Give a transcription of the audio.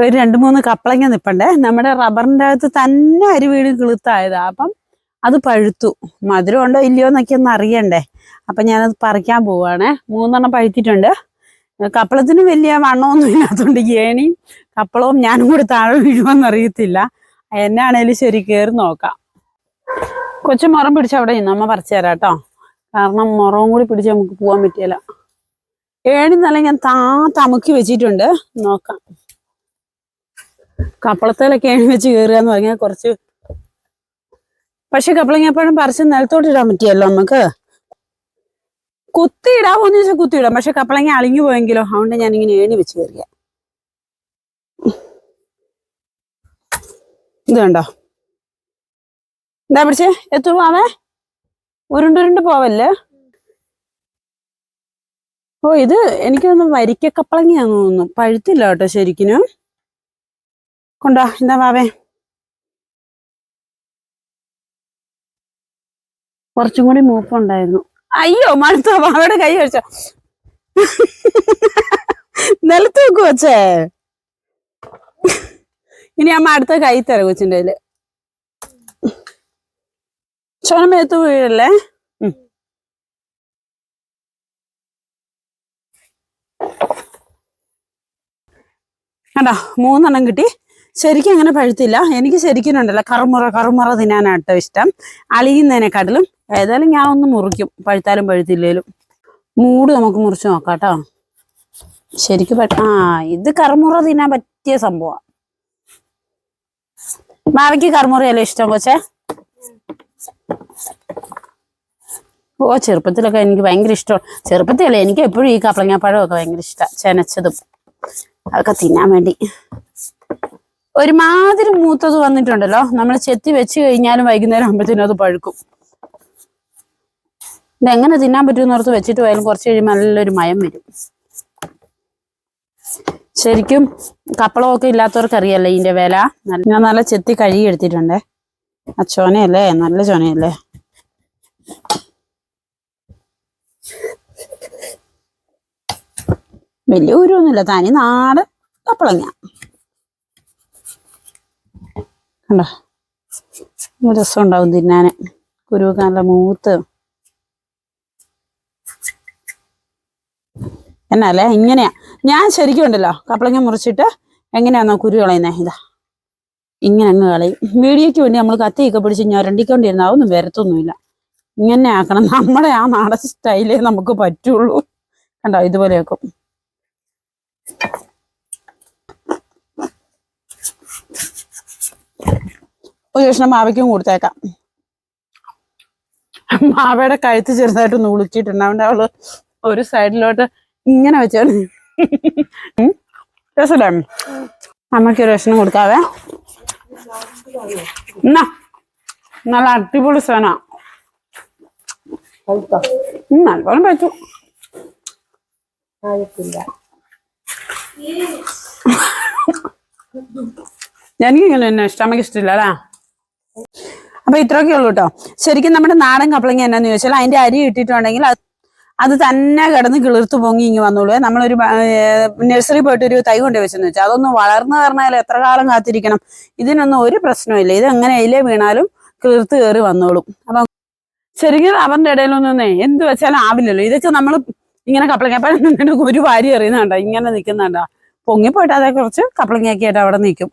ഒരു രണ്ട് മൂന്ന് കപ്പളങ്ങ നിപ്പണ്ടേ. നമ്മുടെ റബ്ബറിന്റെ അകത്ത് തന്നെ അരി വീട് കിളുത്തായതാ. അപ്പം അത് പഴുത്തു. മധുരം ഉണ്ടോ ഇല്ലയോ എന്നൊക്കെ ഒന്ന് അറിയണ്ടേ. അപ്പൊ ഞാനത് പറിക്കാൻ പോവാണേ. മൂന്നെണ്ണം പഴുത്തിട്ടുണ്ട്. കപ്പളത്തിന് വലിയ വണ്ണമൊന്നും ഇല്ലാത്തതുകൊണ്ട് ഏണിയും കപ്പളവും ഞാനും കൂടി താഴെ വീഴുമെന്ന് അറിയത്തില്ല. എന്നാണേലും ശരി കയറി നോക്കാം. കൊച്ചു മുറം പിടിച്ച് അവിടെ നിന്ന് അമ്മ പറിച്ചു തരാം കേട്ടോ. കാരണം മുറവും കൂടി പിടിച്ച് നമുക്ക് പോകാൻ പറ്റിയല്ല. ഏണി നല്ല ഞാൻ താ തമുക്കി വെച്ചിട്ടുണ്ട്. നോക്കാം. കപ്പളത്തേലൊക്കെ ഏണി വെച്ച് കയറുക എന്ന് പറഞ്ഞാൽ കുറച്ച് പക്ഷെ കപ്പളങ്ങ എപ്പോഴും പറിച്ച് നിലത്തോട്ട് ഇടാൻ പറ്റിയല്ലോ നമുക്ക്. കുത്തി ഇടാമോന്ന് ചോദിച്ചാൽ കുത്തി ഇടാം. പക്ഷെ കപ്പളങ്ങ അളിഞ്ഞു പോയെങ്കിലോ അതുകൊണ്ട് ഞാൻ ഇങ്ങനെ ഏണി വെച്ച് കയറിയ ഇത് കണ്ടോ? എന്താ പിടിച്ചേ എത്തുവാവേ ഉരുണ്ടുരുണ്ട് പോവല്ലേ? ഓ ഇത് എനിക്കൊന്ന് തോന്നുന്നു വരിക്ക കപ്പളങ്ങയാന്ന് തോന്നുന്നു. പഴുത്തില്ല കേട്ടോ ശരിക്കിനും. കൊണ്ടോ എന്താ വാവേ കുറച്ചും കൂടി മൂപ്പുണ്ടായിരുന്നു. അയ്യോ മണത്തോ വാവയുടെ കൈ വെച്ച. നിലത്ത് വെക്കു വച്ചേ ഇനി അമ്മ അടുത്ത കൈ തരാം കൊച്ചിന്റെ കയ്യിൽ. ചോനമേത്ത് വീഴല്ലേ. കണ്ടോ മൂന്നെണ്ണം കിട്ടി. ശരിക്കും അങ്ങനെ പഴുത്തില്ല. എനിക്ക് ശരിക്കും ഉണ്ടല്ലോ കറുമുറ കറുമുറ തിന്നാനാട്ടോ ഇഷ്ടം. അളിയുന്നതിനെക്കാട്ടിലും ഏതായാലും ഞാൻ ഒന്ന് മുറിക്കും പഴുത്താലും പഴുത്തില്ലേലും. മൂട് നമുക്ക് മുറിച്ച് നോക്കാം കേട്ടോ. ശരിക്കും ആ ഇത് കറുമുറ തിന്നാൻ പറ്റിയ സംഭവമാണ് മാവയ്ക്ക് കറുമുറയല്ലേ ഇഷ്ടം കൊച്ചേ? ഓ ചെറുപ്പത്തിലൊക്കെ എനിക്ക് ഭയങ്കര ഇഷ്ടമാണ് ചെറുപ്പത്തിലല്ലേ എനിക്ക് എപ്പോഴും ഈ കപ്പളങ്ങാപ്പഴമൊക്കെ ഭയങ്കര ഇഷ്ടമാണ് ചെനച്ചതും. അതൊക്കെ തിന്നാൻ വേണ്ടി. ഒരുമാതിരി മൂത്തത് വന്നിട്ടുണ്ടല്ലോ. നമ്മൾ ചെത്തി വെച്ച് കഴിഞ്ഞാലും വൈകുന്നേരം ആകുമ്പോഴത്തേനും അത് പഴുക്കും. ഇതെങ്ങനെ തിന്നാൻ പറ്റുമെന്ന് ഓർത്ത് വെച്ചിട്ട് പോയാലും കുറച്ച് കഴിയുമ്പോൾ നല്ലൊരു മയം വരും. ശരിക്കും കപ്പളമൊക്കെ ഇല്ലാത്തവർക്ക് അറിയാലോ ഇതിന്റെ വില. ഞാൻ നല്ല ചെത്തി കഴുകി എടുത്തിട്ടുണ്ടേ. ആ ചോനയല്ലേ? നല്ല ചോനയല്ലേ? വലിയ ഊരൊന്നുമില്ല തനി നാട് കപ്പളങ്ങ. കണ്ടോ? രസമുണ്ടാവും തിന്നാന് കുരുവൊക്കെ നല്ല മൂത്ത്. എന്നല്ലേ ഇങ്ങനെയാ. ഞാൻ ശരിക്കും ഉണ്ടല്ലോ കപ്പളങ്ങ മുറിച്ചിട്ട് എങ്ങനെയാന്നോ കുരു കളയുന്നേ ഇതാ. ഇങ്ങനെ അങ്ങ് കളയും. വീഡിയോയ്ക്ക് വേണ്ടി നമ്മൾ കത്തിയൊക്കെ പിടിച്ച് ഞൊരണ്ടിക്കൊണ്ടിരുന്ന അതൊന്നും വരത്തൊന്നുമില്ല. ഇങ്ങനെ ആക്കണം. നമ്മുടെ ആ നാടൻ സ്റ്റൈലേ നമുക്ക് പറ്റുള്ളൂ. കണ്ടോ? ഇതുപോലെ ഒരു കഷ്ണം മാവയ്ക്കും കൊടുത്തേക്കാം. മാവയുടെ കഴുത്ത് ചെറുതായിട്ട് ഒന്ന് ഉളുക്കിയിട്ടുണ്ട്. അവന്റെ അവൾ ഒരു സൈഡിലോട്ട് ഇങ്ങനെ വെച്ചാണ് രസല്ലേ? അമ്മയ്ക്ക് ഒരു കഷ്ണം കൊടുക്കാവേ. എന്നാ നല്ല അടിപൊളി സേന നല്ലോണം പറ്റു എനിക്കിങ്ങനെ തന്നെ ഇഷ്ടം. അമ്മയ്ക്ക് ഇഷ്ടമില്ല അല്ലേ? അപ്പൊ ഇത്രയൊക്കെ ഉള്ളൂ കേട്ടോ ശരിക്കും നമ്മുടെ നാടൻ കപ്പളങ്ങ എന്നാന്ന് ചോദിച്ചാൽ അതിന്റെ അരി ഇട്ടിട്ടുണ്ടെങ്കിൽ അത് തന്നെ കിടന്ന് കിളിർത്ത് പൊങ്ങി ഇങ്ങ് വന്നോളൂ നമ്മളൊരു നഴ്സറി പോയിട്ട് ഒരു തൈ കൊണ്ട് വെച്ചെന്ന് വെച്ചാൽ അതൊന്ന് വളർന്നു പറഞ്ഞാൽ എത്ര കാലം കാത്തിരിക്കണം? ഇതിനൊന്നും ഒരു പ്രശ്നമില്ല ഇത് എങ്ങനെ ഇലേ വീണാലും കിളിർത്ത് കയറി വന്നോളും. അപ്പൊ ശരിക്കും അവരുടെ ഇടയിലൊന്നേ എന്ത് വെച്ചാലും ആവില്ലല്ലോ. ഇതൊക്കെ നമ്മൾ ഇങ്ങനെ കപ്പളങ്ങപ്പഴം നിന്നിട്ട് ഒരു വാരി എറിയുന്നുണ്ടോ ഇങ്ങനെ നിൽക്കുന്നുണ്ടോ? പൊങ്ങിപ്പോയിട്ട് അതേ കുറച്ച് കപ്പളങ്ങയൊക്കെ ആയിട്ട് അവിടെ നിൽക്കും.